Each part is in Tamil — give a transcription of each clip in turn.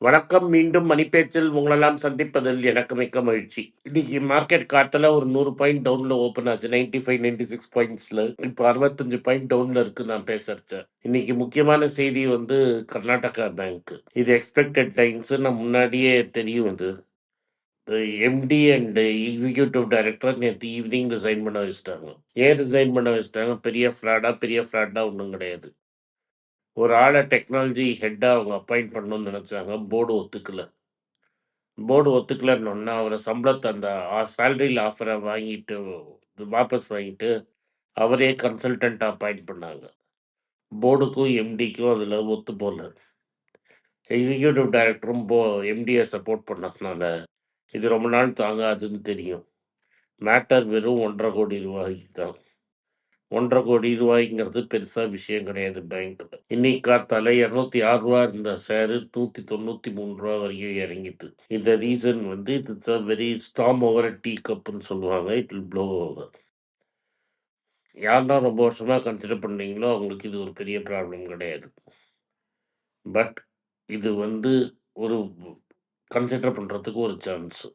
வணக்கம் மீண்டும் மணிப்பேச்சில் உங்களெல்லாம் சந்திப்பதில் எனக்கு மிக்க மகிழ்ச்சி. இன்னைக்கு மார்க்கெட் காட்டில் ஒரு நூறு பாயிண்ட் டவுன்ல ஓப்பன் ஆச்சு. நைன்டி ஃபைவ் நைன்டி சிக்ஸ் பாயிண்ட்ஸ்ல இப்போ அறுபத்தஞ்சு பாயிண்ட் டவுன்ல இருக்கு நான் பேசுறச்ச. இன்னைக்கு முக்கியமான செய்தி வந்து கர்நாடகா பேங்க் இது எக்ஸ்பெக்டட் டைம்ஸ் நான் முன்னாடியே தெரியும் இது. எம்டி அண்ட் எக்ஸிக்யூட்டிவ் டைரக்டர் நேற்று ஈவினிங் ரிசைன் பண்ண வச்சுட்டாங்க. ஏன் ரிசைன் பண்ண வச்சுட்டாங்க? பெரிய ஃப்ராடா பெரிய ஃப்ராடா ஒன்றும் கிடையாது. ஒரு ஆளை டெக்னாலஜி ஹெட்டாக அவங்க அப்பாயிண்ட் பண்ணணும்னு நினச்சாங்க போர்டு ஒத்துக்கல. போர்டு ஒத்துக்கலன்னு அவரை சம்பளத்தை அந்த சேலரியில் ஆஃபரை வாங்கிட்டு வாபஸ் வாங்கிட்டு அவரே கன்சல்டண்ட்டாக அப்பாயிண்ட் பண்ணாங்க. போர்டுக்கும் எம்டிக்கும் அதில் ஒத்து போகல எக்ஸிக்யூட்டிவ் டைரக்டரும் போ எம்டியை சப்போர்ட் பண்ணதுனால இது ரொம்ப நாள் தாங்காதுன்னு தெரியும். மேட்டர் வெறும் ஒன்றரை கோடி ரூபாய்க்கு தான் ஒன்றரை கோடி ரூபாய்ங்கிறது பெருசாக விஷயம் கிடையாது பேங்க்கில் இன்னைக்கு காத்தால இரநூத்தி ஆறு ரூபா இருந்த ஷேரு நூற்றி தொண்ணூற்றி மூணு ரூபா வரைக்கும் இறங்கிது இந்த ரீசன் வந்து it's a very storm over tea கப்புன்னு சொல்லுவாங்க. இட் வில் ப்ளோ ஓவர் யாரெல்லாம் ரொம்ப வருஷமாக கன்சிடர் பண்ணீங்களோ அவங்களுக்கு இது ஒரு பெரிய ப்ராப்ளம் கிடையாது. பட் இது வந்து ஒரு கன்சிடர் பண்ணுறதுக்கு ஒரு சான்ஸு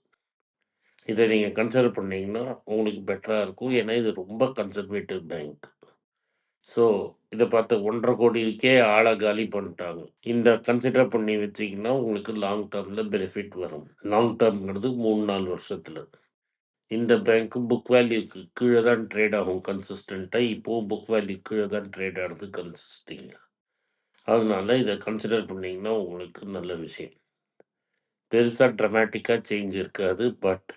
இதை நீங்கள் கன்சிடர் பண்ணீங்கன்னா உங்களுக்கு பெட்டராக இருக்கும். ஏன்னா இது ரொம்ப கன்சர்வேட்டிவ் பேங்க் ஸோ இதை பார்த்து ஒன்றரை கோடிக்கே ஆளை காலி பண்ணிட்டாங்க. இந்த கன்சிடர் பண்ணி வச்சிங்கன்னா உங்களுக்கு லாங் டேர்மில் பெனிஃபிட் வரும். லாங் டேர்ம்ங்கிறது மூணு நாலு வருஷத்தில். இந்த பேங்க்கு புக் வேல்யூக்கு கீழே தான் ட்ரேட் ஆகும் கன்சிஸ்டண்ட்டாக இப்போது புக் வேல்யூ கீழே தான் ட்ரேட் ஆகிறது கன்சிஸ்டிங் அதனால் இதை கன்சிடர் பண்ணிங்கன்னா உங்களுக்கு நல்ல விஷயம். பெருசாக ட்ரமேட்டிக்காக சேஞ்ச் இருக்காது பட்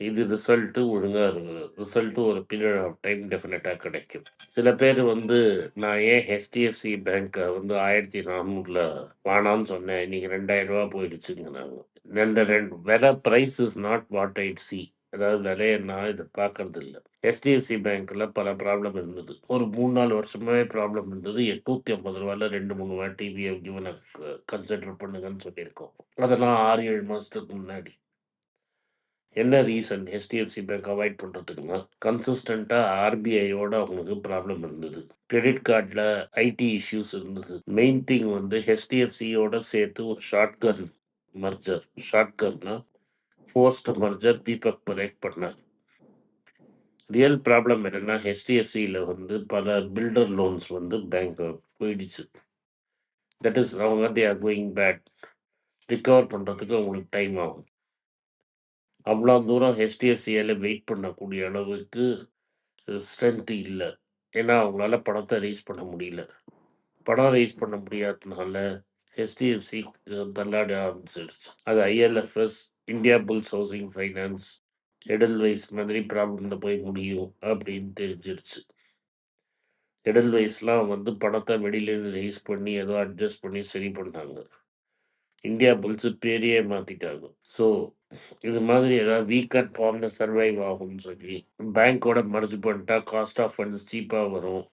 இது ரிசல்ட்டு ஒழுங்காக இருக்குது ரிசல்ட்டு ஒரு பீரியட் ஆஃப் டைம் டெஃபினட்டாக கிடைக்கும். சில பேர் வந்து நான் ஏன் ஹெச்டிஎஃப்சி பேங்க்கை வந்து ஆயிரத்தி நானூறில் வானான்னு சொன்னேன். இன்னைக்கு ரெண்டாயிரம் ரூபா போயிடுச்சுங்கிறாங்க. ரெண்டு ரெண்டு விலை price is not what I'd see அதாவது விலையை நான் இதை பார்க்கறது இல்லை ஹெச்டிஎஃப்சி பேங்க்கில் பல ப்ராப்ளம் இருந்தது. ஒரு மூணு நாலு வருஷமே ப்ராப்ளம் இருந்தது. எட்நூற்றி ஐம்பது ரூபாயில் ரெண்டு மூணு வாட்டி கிவனை கன்சிடர் பண்ணுங்கன்னு சொல்லியிருக்கோம். அதெல்லாம் ஆறு ஏழு மாதத்துக்கு முன்னாடி. என்ன ரீசன் ஹெச்டிஎஃப்சி பேங்க் அவாய்ட் பண்ணுறதுக்குன்னா கன்சிஸ்டண்ட்டாக ஆர்பிஐயோட அவங்களுக்கு ப்ராப்ளம் இருந்தது. கிரெடிட் கார்டில் ஐடி இஷ்யூஸ் இருந்தது. மெயின் திங் வந்து ஹெச்டிஎஃப்சியோட சேர்த்து ஒரு ஷார்ட் கன் மர்ஜர் ஷார்ட் கன்னா ஃபோர்ஸ்ட் மர்ஜர் தீபக் பரேக் பண்ணார். ரியல் ப்ராப்ளம் என்னென்னா ஹெச்டிஎஃப்சியில் வந்து பல பில்டர் லோன்ஸ் வந்து பேங்க் போயிடுச்சு. தட் இஸ் அவங்க they are going bad recover பண்ணுறதுக்கு அவங்களுக்கு டைம் ஆகும். அவ்வளோ தூரம் ஹெச்டிஎஃப்சியால் வெயிட் பண்ணக்கூடிய அளவுக்கு ஸ்ட்ரென்த் இல்லை. ஏன்னா அவங்களால பணத்தை ரீஸ் பண்ண முடியல. பணம் ரீஸ் பண்ண முடியாததுனால ஹெச்டிஎஃப்சி தள்ளாட ஆரம்பிச்சிருச்சு. அது ILFS Indiabulls housing finance Edelweiss மாதிரி ப்ராப்ளமில் போய் முடியும் அப்படின்னு தெரிஞ்சிருச்சு. எடல்வைஸ்லாம் வந்து பணத்தை வெளியிலேருந்து ரீஸ் பண்ணி ஏதோ அட்ஜஸ்ட் பண்ணி சரி பண்ணாங்க. இந்தியா புல்ஸு பேரையே மாற்றிட்டாங்க ஸோ இது மாதிரி ஏதாவது வீக்கர் ஃபார்மில் சர்வைவ் ஆகும்னு சொல்லி பேங்க்கோட மர்ஜ் பண்ணிட்டா காஸ்ட் ஆஃப் ஃபண்ட்ஸ் சீப்பாக வரும்.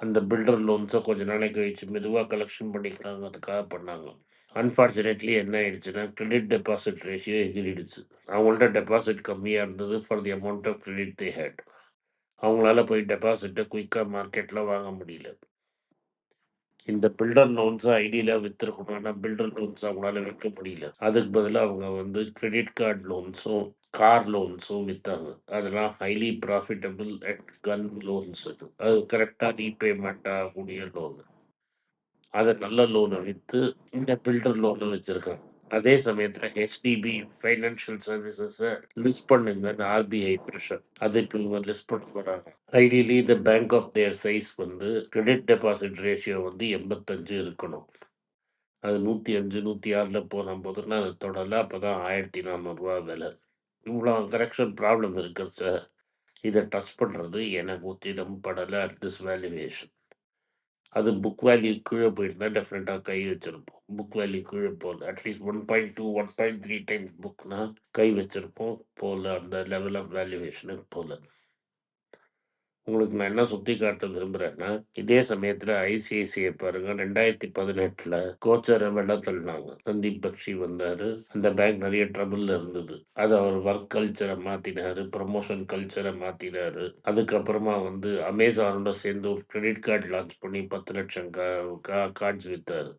அந்த பில்டர் லோன்ஸை கொஞ்ச நாளைக்கு கழிச்சு மெதுவாக கலெக்ஷன் பண்ணிக்கிறாங்க அதுக்காக பண்ணாங்க. அன்ஃபார்ச்சுனேட்லி என்ன ஆயிடுச்சுன்னா கிரெடிட் டெபாசிட் ரேஷியோ எகிரிடுச்சு. அவங்கள்ட்ட டெபாசிட் கம்மியாக இருந்தது for the amount of credit they had அவங்களால போய் டெபாசிட்டை குயிக்காக மார்க்கெட்டில் வாங்க முடியல. இந்த பில்டர் லோன்ஸை ஐடியில் விற்றுருக்கணும் ஆனால் பில்டர் லோன்ஸ் அவங்களால விற்க முடியல. அதுக்கு பதிலாக அவங்க வந்து கிரெடிட் கார்டு லோன்ஸும் கார் லோன்ஸும் விற்றாங்க அதெல்லாம் highly profitable and gun loans அது அது கரெக்டாக ரீபேமெண்ட் ஆகக்கூடிய லோன் அதை நல்ல லோனை விற்று இந்த பில்டர் லோனை வச்சுருக்காங்க. அதே சமயத்தில் ஹெச்டிபி ஃபைனான்ஷியல் சர்வீசஸை லிஸ்ட் பண்ணுங்கன்னு ஆர்பிஐ ப்ரெஷர் அது இப்போ இவங்க லிஸ்ட் பண்ண போகிறாங்க ஐடியலி இந்த பேங்க் ஆஃப் தேர் சைஸ் வந்து கிரெடிட் டெபாசிட் ரேஷியோ வந்து எண்பத்தஞ்சு இருக்கணும். அது நூற்றி அஞ்சு நூற்றி ஆறில் போன போதுன்னா அது தொடரல. அப்போ தான் ஆயிரத்தி நானூறுரூவா விலை. இவ்வளோ கரெக்ஷன் ப்ராப்ளம் இருக்கு சார் இதை டச் பண்ணுறது எனக்கு உத்திதம் படலை அட் திஸ் வேல்யூவேஷன் அது புக் வேல்யூ கீழே போயிருந்தா டெஃபினட்டாக கை வச்சுருப்போம். புக் வேல்யூ கீழே போகல. At least one point two one point three times புக்னால் கை வச்சுருப்போம். போகல அந்த லெவல் ஆஃப் வேல்யூவேஷனுக்கு போகல உங்களுக்கு நான் என்ன சுத்தி காட்ட விரும்புறேன்னா, இதே சமயத்துல ஐசிஐசிஐ பாருங்க, 2018ல கோச்சர வெள்ள தள்ளினாங்க. சந்தீப் பக்ஷி வந்தாரு. அந்த பேங்க் நிறைய ட்ரபிள் இருந்தது. அது அவர் ஒர்க் கல்ச்சரை மாத்தினாரு. ப்ரமோஷன் கல்ச்சரை மாத்தினாரு. அதுக்கப்புறமா வந்து அமேசானோட சேர்ந்து ஒரு கிரெடிட் கார்டு லான்ச் பண்ணி பத்து லட்சம் கா கார்ட்ஸ் வித்தாரு.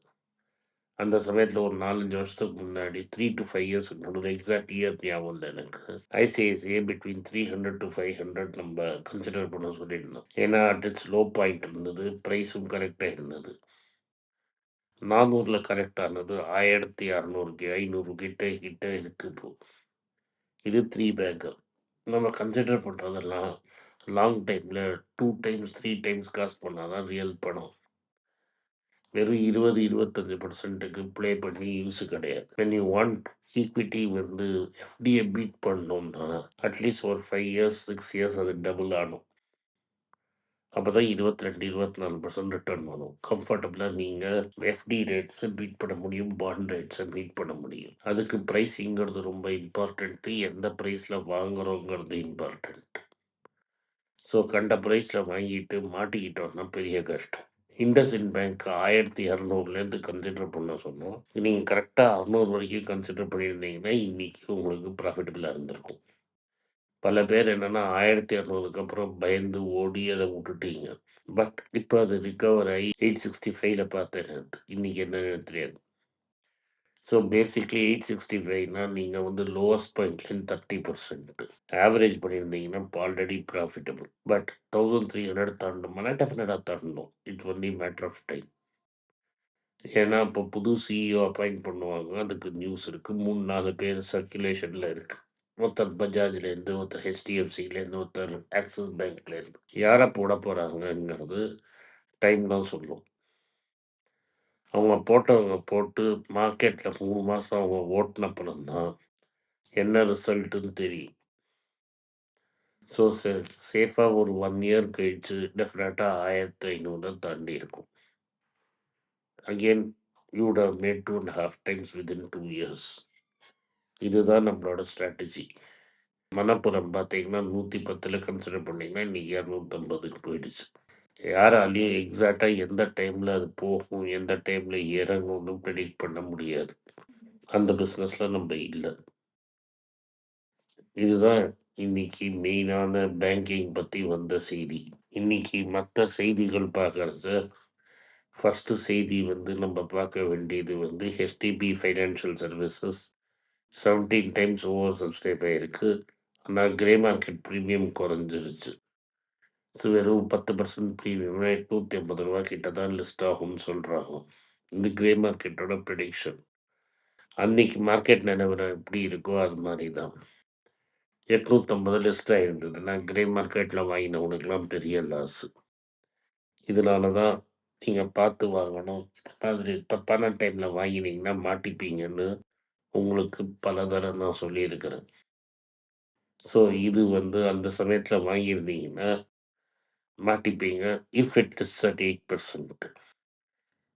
அந்த சமயத்தில் ஒரு நாலஞ்சு வருஷத்துக்கு முன்னாடி த்ரீ டு ஃபைவ் இயர்ஸ்க்கு நடுவில் எக்ஸாக்ட் இயர் ஞாபகம் இல்லை எனக்கு. ICICI between three hundred to five hundred நம்ம கன்சிடர் பண்ண சொல்லியிருந்தோம். ஏன்னா அட் இட்ஸ் லோ பாயிண்ட் இருந்தது ப்ரைஸும் கரெக்டாக இருந்தது. நானூறில் கரெக்டானது ஆயிரத்தி அறநூறுக்கு ஐநூறு கிட்ட கிட்ட இருக்கு இப்போ. இது த்ரீ பேக்கு நம்ம கன்சிடர் பண்ணுறதெல்லாம் லாங் டைமில் டூ டைம்ஸ் த்ரீ டைம்ஸ் காசு பண்ணால் தான் ரியல் பணம். வெறும் இருபது இருபத்தஞ்சு பர்சன்ட்டுக்கு ப்ளே பண்ணி யூஸ் கிடையாது. வென் யூ வாண்ட் ஈக்விட்டி வந்து எஃப்டியை பீட் பண்ணோம்னா அட்லீஸ்ட் ஒரு ஃபைவ் இயர்ஸ் சிக்ஸ் இயர்ஸ் அது டபுள் ஆகும் அப்போ தான் இருபத்தி ரெண்டு இருபத்தி நாலு பர்சன்ட் ரிட்டர்ன் வரும் கம்ஃபர்டபுளாக நீங்கள் எஃப்டி ரேட்ஸை பீட் பண்ண முடியும் பாண்ட் ரேட்ஸை பீட் பண்ண முடியும். அதுக்கு ப்ரைஸிங்கிறது ரொம்ப இம்பார்ட்டண்ட்டு எந்த ப்ரைஸில் வாங்குறோங்கிறது இம்பார்ட்டண்ட் ஸோ கண்ட ப்ரைஸில் வாங்கிட்டு மாட்டிக்கிட்டோம்னா பெரிய கஷ்டம். இண்டஸ்இன் பேங்க் ஆயிரத்தி இரநூறுலேருந்து கன்சிடர் பண்ண சொன்னோம். நீங்கள் கரெக்டாக அறநூறு வரைக்கும் கன்சிடர் பண்ணியிருந்தீங்கன்னா இன்றைக்கி உங்களுக்கு ப்ராஃபிட்டபிளாக இருந்திருக்கும். பல பேர் என்னென்னா ஆயிரத்தி இரநூறுக்கு அப்புறம் பயந்து ஓடி அதை விட்டுட்டீங்க. பட் இப்போ அது ரிகவர் ஆகி எயிட் சிக்ஸ்டி ஃபைவ்ல பார்த்தேன். நேத்து. இன்னைக்கு என்னன்னு தெரியாது. ஸோ பேசிக்லி எயிட் சிக்ஸ்டி ஃபைவ்னா நீங்கள் வந்து லோவஸ்ட் பாயிண்ட்லேருந்து தேர்ட்டி பர்சன்ட் ஆவரேஜ் பண்ணியிருந்தீங்கன்னா already profitable but thousand three hundred தாண்டோம்னா டெஃபினட்டாக தாண்டணும்? It's only matter of time ஏன்னா இப்போ புது சிஇஓ அப்பாயிண்ட் பண்ணுவாங்க. அதுக்கு நியூஸ் இருக்குது மூணு நாலு பேர் சர்க்குலேஷனில் இருக்குது ஒருத்தர் பஜாஜ்லேருந்து ஒருத்தர் ஹெச்டிஎஃப்சிலேருந்து ஒருத்தர் ஆக்சிஸ் பேங்க்லேருந்து யாரை போட போகிறாங்கங்கிறது டைம் தான் சொல்லும். அவங்க போட்டவங்க போட்டு மார்க்கெட்டில் மூணு மாதம் அவங்க ஓட்டின அப்புறம் என்ன ரிசல்ட்டுன்னு தெரியும். ஸோ சே சேஃபாக ஒரு ஒன் இயர் கழிச்சு டெஃபினட்டாக ஆயிரத்தி ஐநூறு தாண்டி இருக்கும். Again you'd have made two and half times within two years இதுதான் நம்மளோட ஸ்ட்ராட்டஜி மணப்புறம் பார்த்தீங்கன்னா நூற்றி பத்தில் கன்சிடர் பண்ணிங்கன்னா இன்றைக்கி இரநூத்தம்பதுக்கு போயிடுச்சு. யாராலையும் எக்ஸாக்டாக எந்த டைமில் அது போகும் எந்த டைமில் இறங்கும்னு ப்ரெடிக்ட் பண்ண முடியாது. அந்த பிஸ்னஸில் நம்ம இல்லை. இதுதான் இன்னைக்கு மெயினான பேங்கிங் பற்றி வந்த செய்தி. இன்னைக்கு மற்ற செய்திகள் பார்க்கறது ஃபஸ்ட்டு செய்தி வந்து நம்ம பார்க்க வேண்டியது வந்து HDB financial services seventeen times over subscribe ஆகிருக்கு ஆனால் கிரே மார்க்கெட் ப்ரீமியம் குறைஞ்சிருச்சு. வெறும் பத்து பர்சன்ட் ப்ரீமியம் எட்நூற்றி ஐம்பது ரூபா கிட்ட தான் லிஸ்ட் ஆகும்னு சொல்கிறாங்க இந்த கிரே மார்க்கெட்டோட ப்ரெடிக்ஷன் அன்னைக்கு மார்க்கெட் நிலவரம் எப்படி இருக்கோ அது மாதிரி தான் எட்நூற்றம்பது லிஸ்ட் ஆகிருந்ததுன்னா கிரே மார்க்கெட்டில் வாங்கினவனுக்கெல்லாம் பெரிய லாஸு இதனால தான் நீங்கள் பார்த்து வாங்கணும். மாதிரி தப்பான டைமில் வாங்கினீங்கன்னா மாட்டிப்பீங்கன்னு உங்களுக்கு பல தடவை நான் சொல்லியிருக்கிறேன். ஸோ இது வந்து அந்த சமயத்தில் வாங்கியிருந்தீங்கன்னா மாட்டிப்பீங்க if it is at eight percent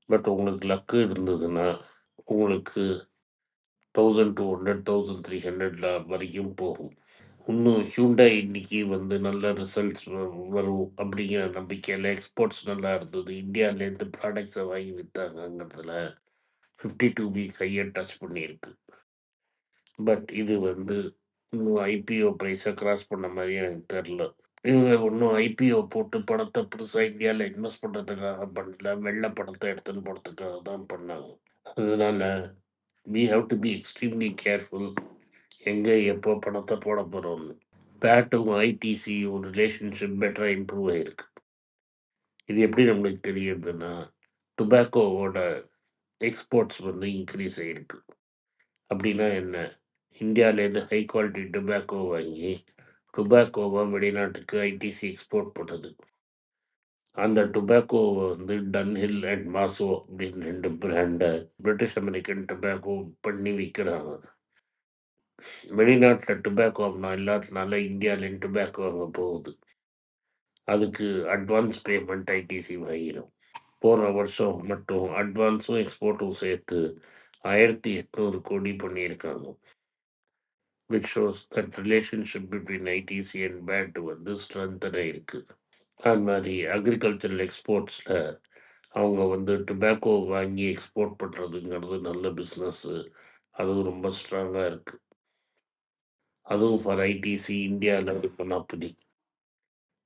but உங்களுக்கு லக்கு இருந்ததுன்னா உங்களுக்கு thousand two hundred thousand three ஹண்ட்ரட்ல வரைக்கும் போகும். இன்னும் ஹியூண்டா இன்னைக்கு வந்து நல்ல ரிசல்ட்ஸ் வரும் அப்படிங்கிற நம்பிக்கையில் எக்ஸ்போர்ட்ஸ் நல்லா இருந்தது. இந்தியாவிலேருந்து ப்ராடக்ட்ஸை வாங்கி விற்றாங்கங்கிறதுல fifty two week higher touch பண்ணியிருக்கு. பட் இது வந்து இன்னும் ஐபிஓ ப்ரைஸை கிராஸ் பண்ண மாதிரி எனக்கு தெரில இவங்க ஒன்றும் ஐபிஓ போட்டு படத்தை புதுசாக இந்தியாவில் இன்வெஸ்ட் பண்ணுறதுக்காக பண்ணல வெள்ளை படத்தை எடுத்துன்னு போகிறதுக்காக தான் பண்ணாங்க. அதனால we have to be extremely careful எங்கே எப்போ பணத்தை போட போகிறோம்னு பேட்டும் ஐடிசியும் ரிலேஷன்ஷிப் பெட்டராக இம்ப்ரூவ் ஆகிருக்கு இது எப்படி நம்மளுக்கு தெரியுதுன்னா டுபாக்கோவோட எக்ஸ்போர்ட்ஸ் வந்து இன்க்ரீஸ் ஆகிருக்கு அப்படின்னா என்ன? இந்தியாவிலேருந்து ஹை குவாலிட்டி டுபாக்கோ வாங்கி டுபாக்கோவை வெளிநாட்டுக்கு ஐடிசி எக்ஸ்போர்ட் பண்ணுது அந்த டுபாக்கோவை வந்து டன்ஹில் அண்ட் மாசோ அப்படின்னு ரெண்டு பிராண்டை பிரிட்டிஷ் அமெரிக்கன் டுபாக்கோ பண்ணி விற்கிறாங்க வெளிநாட்டில் டுபாக்கோ அப்படின்னா இல்லாததுனால இந்தியாவிலேயும் டுபாக்கோ அங்கே போகுது. அதுக்கு அட்வான்ஸ் பேமெண்ட் ஐடிசி வாங்கிடும் போன வருஷம் மட்டும் அட்வான்ஸும் எக்ஸ்போர்ட்டும் சேர்த்து ஆயிரத்தி எட்நூறு கோடி பண்ணியிருக்காங்க. Which shows that relationship between ITC and BAT வந்து ஸ்ட்ரென்த்தனாக இருக்குது அது மாதிரி அக்ரிகல்ச்சரல் எக்ஸ்போர்ட்ஸில் அவங்க வந்து டுபாக்கோ வாங்கி எக்ஸ்போர்ட் பண்ணுறதுங்கிறது நல்ல பிஸ்னஸ்ஸு அதுவும் ரொம்ப ஸ்ட்ராங்காக இருக்குது அதுவும் ஃபார் ஐடிசி இந்தியாவில் மனாப்பிடி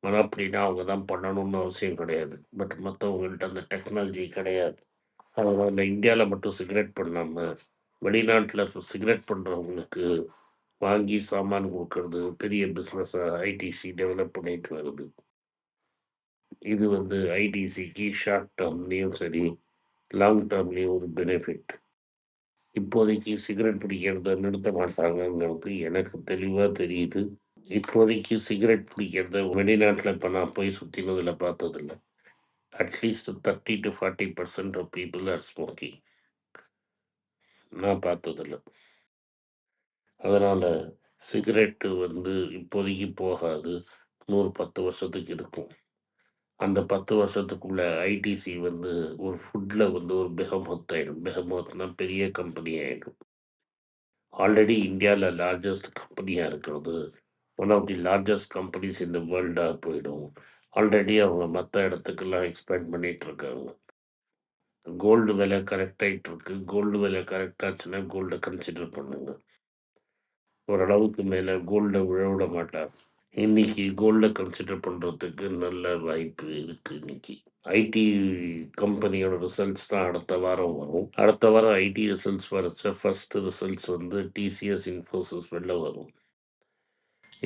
மனாப்பிடினா அவங்க தான் பண்ணணும்னு அவசியம் கிடையாது. பட் மற்றவங்கள்ட்ட அந்த டெக்னாலஜி கிடையாது. அதனால் இந்தியாவில் மட்டும் சிகரெட் பண்ணாமல் வெளிநாட்டில் சிகரெட் பண்ணுறவங்களுக்கு வாங்கி சாமான் கொடுக்கறது பெரிய பிஸ்னஸாக ஐடிசி டெவலப் பண்ணிட்டு வருது. இது வந்து ஐடிசிக்கு ஷார்ட் டேர்ம்லேயும் சரி லாங் டேர்ம்லேயும் ஒரு பெனிஃபிட் இப்போதைக்கு சிகரெட் பிடிக்கிறத நிறுத்த மாட்டாங்கங்கிறது எனக்கு தெளிவாக தெரியுது. இப்போதைக்கு சிகரெட் பிடிக்கிறத வெளிநாட்டில் இப்போ நான் போய் சுற்றினதில் பார்த்ததில்ல. At least thirty to forty percent of people are smoking நான் பார்த்ததில்ல. அதனால் சிகரெட்டு வந்து இப்போதைக்கு போகாது. நூறு பத்து வருஷத்துக்கு இருக்கும். அந்த பத்து வருஷத்துக்குள்ள ஐடிசி வந்து ஒரு ஃபுட்டில் வந்து ஒரு பெஹமத் ஆகிடும் பெஹமத்னா பெரிய கம்பெனி ஆகிடும் ஆல்ரெடி இந்தியாவில் லார்ஜஸ்ட் கம்பெனியாக இருக்கிறது. One of the largest companies இந்த வேர்ல்டாக போயிடும். ஆல்ரெடி அவங்க மற்ற இடத்துக்கெல்லாம் எக்ஸ்பேண்ட் பண்ணிகிட்ருக்காங்க இருக்காங்க. கோல்டு விலை கரெக்ட் ஆகிட்டு இருக்கு. கோல்டு விலை கரெக்டாச்சுன்னா கோல்டை கன்சிடர் பண்ணுங்கள் ஓரளவுக்கு மேலே கோல்டை விழவிட மாட்டார். இன்னைக்கு கோல்டை கன்சிடர் பண்ணுறதுக்கு நல்ல வாய்ப்பு இருக்குது இன்னைக்கு. ஐடி கம்பெனியோட ரிசல்ட்ஸ் தான் அடுத்த வாரம் வரும். அடுத்த வாரம் ஐடி ரிசல்ட்ஸ் வரச்ச ஃபர்ஸ்ட் ரிசல்ட்ஸ் வந்து டிசிஎஸ் இன்ஃபோசிஸ் வெளில வரும்.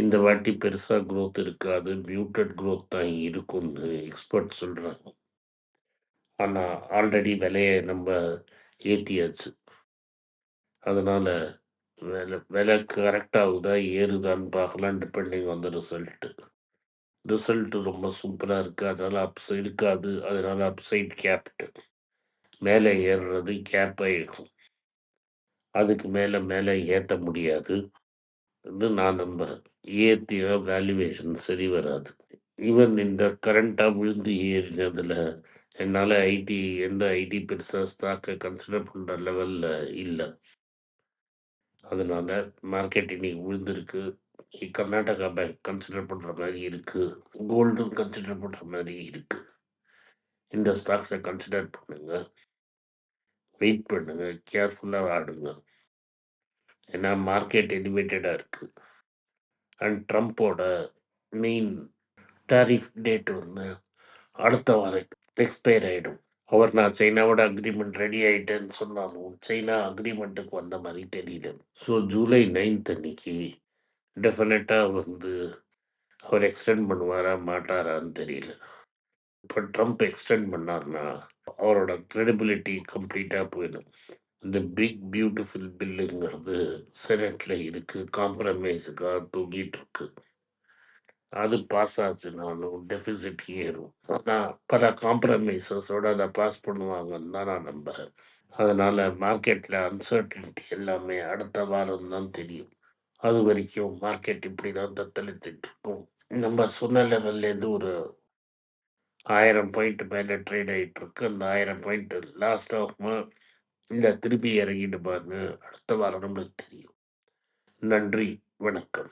இந்த வாட்டி பெருசாக க்ரோத் இருக்காது. மியூட்டட் க்ரோத் தான் இருக்கும்னு எக்ஸ்பர்ட் சொல்கிறாங்க ஆனால் ஆல்ரெடி விலையை நம்ம ஏற்றியாச்சு அதனால் விலை விலை கரெக்டாகுதா ஏறுதான்னு பார்க்கலாம் depending on the result result ரொம்ப சூப்பராக இருக்குது அதனால் அப்ஸ் இருக்காது அதனால் அப்சைட் கேப்டு மேலே ஏறுறது கேப் ஆகிருக்கும் அதுக்கு மேலே மேலே ஏற்ற முடியாது. நான் நம்புகிறேன் ஏற்றினா வேல்யூவேஷன் சரி வராது. ஈவன் இந்த கரண்ட்டாக விழுந்து ஏறினதில் என்னால் ஐடி எந்த ஐடி பெருசாக ஸ்டாக்கை கன்சிடர் பண்ணுற லெவலில் இல்லை. அதனால் மார்க்கெட் இன்னைக்கு விழுந்திருக்கு கர்நாடகா பேங்க் கன்சிடர் பண்ணுற மாதிரி இருக்குது கோல்டும் கன்சிடர் பண்ணுற மாதிரி இருக்குது இந்த ஸ்டாக்ஸை கன்சிடர் பண்ணுங்கள் வெயிட் பண்ணுங்கள் கேர்ஃபுல்லாக ஆடுங்க. ஏன்னா மார்க்கெட் எலிவேட்டடாக இருக்குது அண்ட் ட்ரம்ப்போட மெயின் டாரிஃப் டேட் வந்து அடுத்த வாரம் எக்ஸ்பயர் ஆகிடும் அவர் நான் சைனாவோட அக்ரிமெண்ட் ரெடி ஆகிட்டேன்னு சொன்னாலும் சைனா அக்ரிமெண்ட்டுக்கு வந்த மாதிரி தெரியல. ஸோ ஜூலை நைன்த் அன்னைக்கு டெஃபினட்டாக வந்து அவர் எக்ஸ்டெண்ட் பண்ணுவாரா மாட்டாரான்னு தெரியல. இப்போ ட்ரம்ப் எக்ஸ்டெண்ட் பண்ணார்னா அவரோட க்ரெடிபிலிட்டி கம்ப்ளீட்டாக போயிடும். இந்த பிக் பியூட்டிஃபுல் பில்லுங்கிறது செனட்டில் இருக்குது காம்ப்ரமைஸுக்காக தூங்கிட்டு இருக்குது அது பாஸ் ஆச்சுனாலும் டெபிசிட் ஏறும் ஆனால் பல காம்ப்ரமைசஸோடு அதை பாஸ் பண்ணுவாங்கன்னு தான் நான் நம்புகிறேன் அதனால் மார்க்கெட்டில் அன்சர்டனிட்டி எல்லாமே அடுத்த வாரம் தான் தெரியும். அது வரைக்கும் மார்க்கெட் இப்படி தான் தத்தளித்துட்டு இருக்கும் நம்ம சொன்ன லெவல்லேருந்து ஒரு ஆயிரம் பாயிண்ட் மேலே ட்ரேட் ஆகிட்டு இருக்கு அந்த ஆயிரம் பாயிண்ட் லாஸ்ட் ஆகுமா இல்லை திருப்பி இறங்கிடுமான்னு அடுத்த வாரம் நம்மளுக்கு தெரியும். நன்றி. வணக்கம்.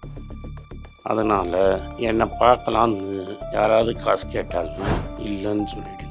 அதனால் என்னை பார்க்கலான்னு யாராவது காசு கேட்டாங்கன்னா இல்லைன்னு சொல்லிவிடுங்க